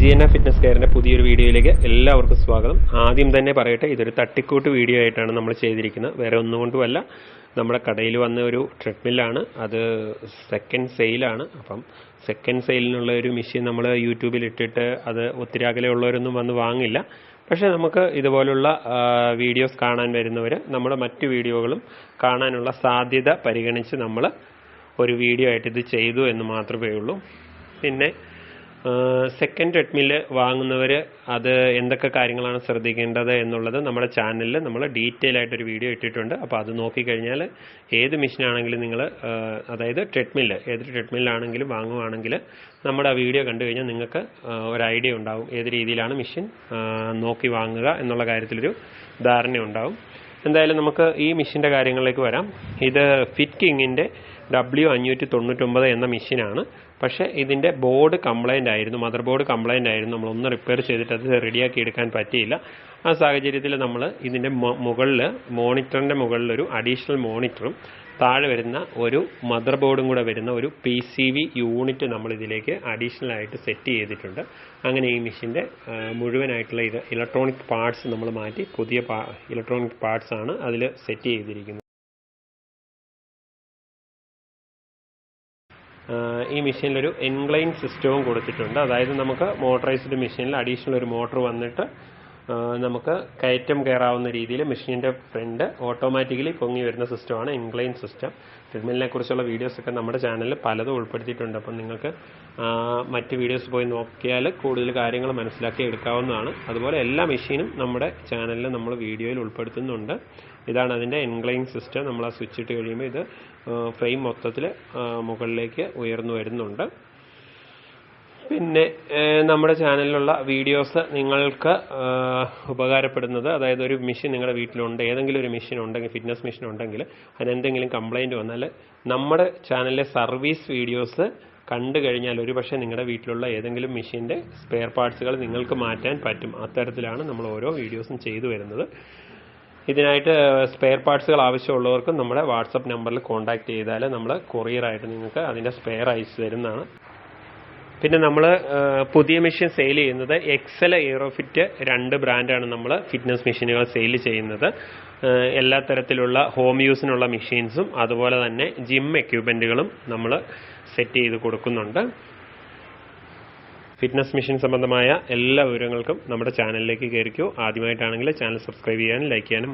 G N A fitness കെയറിന്റെ പുതിയൊരു വീഡിയോയിലേക്ക് എല്ലാവർക്കും സ്വാഗതം. ആദ്യം തന്നെ പറയട്ടെ ഇതൊരു തട്ടിക്കൂട്ട് വീഡിയോ ആയിട്ടാണ് നമ്മൾ ചെയ്തിരിക്കുന്നത്. വേറെ ഒന്നുകൊണ്ടുമല്ല നമ്മുടെ കടയിൽ വന്ന ഒരു ട്രെഡ്മില്ലാണ്. അത് സെക്കൻഡ് സെയിലാണ് അപ്പം സെക്കൻഡ് സെയിലിനുള്ള ഒരു മെഷീൻ നമ്മൾ യൂട്യൂബിൽ ഇട്ടിട്ട് അത് ഒത്തിരി അകലെയുള്ളവരൊന്നും വന്ന് വാങ്ങില്ല. പക്ഷേ നമുക്ക് ഇതുപോലുള്ള വീഡിയോസ് കാണാൻ വരുന്നവർ നമ്മുടെ മറ്റു വീഡിയോകളും കാണാനുള്ള സാധ്യത പരിഗണിച്ച് നമ്മൾ ഒരു വീഡിയോ ആയിട്ട് ഇത് ചെയ്തു എന്ന് മാത്രമേ ഉള്ളൂ. പിന്നെ സെക്കൻഡ് ട്രെഡ്മിൽ വാങ്ങുന്നവർ അത് എന്തൊക്കെ കാര്യങ്ങളാണ് ശ്രദ്ധിക്കേണ്ടത് എന്നുള്ളത് നമ്മുടെ ചാനലിൽ നമ്മൾ ഡീറ്റെയിൽ ആയിട്ടൊരു വീഡിയോ ഇട്ടിട്ടുണ്ട്. അപ്പോൾ അത് നോക്കിക്കഴിഞ്ഞാൽ ഏത് മെഷീനാണെങ്കിലും നിങ്ങൾ അതായത് ട്രെഡ്മിൽ ഏത് ട്രെഡ്മില്ലാണെങ്കിലും വാങ്ങുവാണെങ്കിൽ നമ്മുടെ ആ വീഡിയോ കണ്ടു കഴിഞ്ഞാൽ നിങ്ങൾക്ക് ഒരു ഐഡിയ ഉണ്ടാവും. ഏത് രീതിയിലാണ് മെഷീൻ നോക്കി വാങ്ങുക എന്നുള്ള കാര്യത്തിലൊരു ധാരണ ഉണ്ടാവും. എന്തായാലും നമുക്ക് ഈ മെഷീന്റെ കാര്യങ്ങളിലേക്ക് വരാം. ഇത് ഫിറ്റ് കിങ്ങിന്റെ ഡബ്ല്യു അഞ്ഞൂറ്റി തൊണ്ണൂറ്റൊമ്പത് എന്ന മെഷീനാണ് പക്ഷേ ഇതിന്റെ ബോർഡ് കംപ്ലൈന്റ് ആയിരുന്നു മദർ ബോർഡ് കംപ്ലൈന്റ് ആയിരുന്നു. നമ്മളൊന്ന് റിപ്പയർ ചെയ്തിട്ട് അത് റെഡിയാക്കി എടുക്കാൻ പറ്റിയില്ല. ആ സാഹചര്യത്തിൽ നമ്മൾ ഇതിന്റെ മുകളിൽ മോണിറ്ററിന്റെ ഒരു അഡീഷണൽ മോണിറ്ററും താഴെ വരുന്ന ഒരു മദർ ബോർഡും കൂടെ വരുന്ന ഒരു പി സി വി യൂണിറ്റ് നമ്മൾ ഇതിലേക്ക് അഡീഷണൽ ആയിട്ട് സെറ്റ് ചെയ്തിട്ടുണ്ട്. അങ്ങനെ ഈ മെഷീന്റെ മുഴുവനായിട്ടുള്ള ഇത് ഇലക്ട്രോണിക് പാർട്സ് നമ്മൾ മാറ്റി പുതിയ ഇലക്ട്രോണിക് പാർട്സ് ആണ് അതിൽ സെറ്റ് ചെയ്തിരിക്കുന്നത്. ഈ മെഷീനിലൊരു എൻക്ലൈൻ സിസ്റ്റവും കൊടുത്തിട്ടുണ്ട്. അതായത് നമുക്ക് മോട്ടറൈസ്ഡ് മെഷീനിൽ അഡീഷണൽ ഒരു മോട്ടർ വന്നിട്ട് നമുക്ക് കയറ്റം കയറാവുന്ന രീതിയിൽ മെഷീന്റെ ഫ്രണ്ട് ഓട്ടോമാറ്റിക്കലി പൊങ്ങി വരുന്ന സിസ്റ്റമാണ് ഇൻക്ലൈൻ സിസ്റ്റം. ട്രെഡ്മിലിനെ കുറിച്ചുള്ള വീഡിയോസൊക്കെ നമ്മുടെ ചാനലിൽ പലതും ഉൾപ്പെടുത്തിയിട്ടുണ്ട്. അപ്പം നിങ്ങൾക്ക് മറ്റ് വീഡിയോസ് പോയി നോക്കിയാൽ കൂടുതൽ കാര്യങ്ങൾ മനസ്സിലാക്കി എടുക്കാവുന്നതാണ്. അതുപോലെ എല്ലാ മെഷീനും നമ്മുടെ ചാനലിൽ നമ്മൾ വീഡിയോയിൽ ഉൾപ്പെടുത്തുന്നുണ്ട്. ഇതാണ് അതിന്റെ എൻക്ലൈൻ സിസ്റ്റം. നമ്മൾ ആ സ്വിച്ച് ഇട്ട് കഴിയുമ്പോൾ ഇത് ഫ്രെയിം മൊത്തത്തിൽ മുകളിലേക്ക് ഉയർന്നു വരുന്നുണ്ട്. പിന്നെ നമ്മുടെ ചാനലിലുള്ള വീഡിയോസ് നിങ്ങൾക്ക് ഉപകാരപ്പെടുന്നത്. അതായത് ഒരു മെഷീൻ നിങ്ങളുടെ വീട്ടിലുണ്ട് ഏതെങ്കിലും ഒരു മെഷീൻ ഉണ്ടെങ്കിൽ ഫിറ്റ്നസ് മെഷീൻ ഉണ്ടെങ്കിൽ അതിനെന്തെങ്കിലും കംപ്ലൈന്റ് വന്നാൽ നമ്മുടെ ചാനലിലെ സർവീസ് വീഡിയോസ് കണ്ടു കഴിഞ്ഞാൽ ഒരു പക്ഷേ നിങ്ങളുടെ വീട്ടിലുള്ള ഏതെങ്കിലും മെഷീന്റെ സ്പെയർ പാർട്സുകൾ നിങ്ങൾക്ക് മാറ്റാൻ പറ്റും. അത്തരത്തിലാണ് നമ്മൾ ഓരോ വീഡിയോസും ചെയ്തു വരുന്നത്. ഇതിനായിട്ട് സ്പെയർ പാർട്സുകൾ ആവശ്യമുള്ളവർക്കും നമ്മുടെ വാട്സപ്പ് നമ്പറിൽ കോൺടാക്ട് ചെയ്താൽ നമ്മൾ കൊറിയറായിട്ട് നിങ്ങൾക്ക് അതിന്റെ സ്പെയർ അയച്ചു തരുന്നതാണ്. പിന്നെ നമ്മൾ പുതിയ മെഷീൻ സെയിൽ ചെയ്യുന്നത് എക്സൽ എയറോഫിറ്റ് രണ്ട് ബ്രാൻഡാണ് നമ്മൾ ഫിറ്റ്നസ് മെഷീനുകൾ സെയിൽ ചെയ്യുന്നത്. എല്ലാ തരത്തിലുള്ള ഹോം യൂസിനുള്ള മെഷീൻസും അതുപോലെ തന്നെ ജിം എക്യുപ്മെന്റുകളും നമ്മൾ സെറ്റ് ചെയ്ത് കൊടുക്കുന്നുണ്ട്. ഫിറ്റ്നസ് മെഷീൻ സംബന്ധമായ എല്ലാ വിവരങ്ങൾക്കും നമ്മുടെ ചാനലിലേക്ക് കയറിക്കൂ. ആദ്യമായിട്ടാണെങ്കിൽ ചാനൽ സബ്സ്ക്രൈബ് ചെയ്യാനും ലൈക്ക് ചെയ്യാനും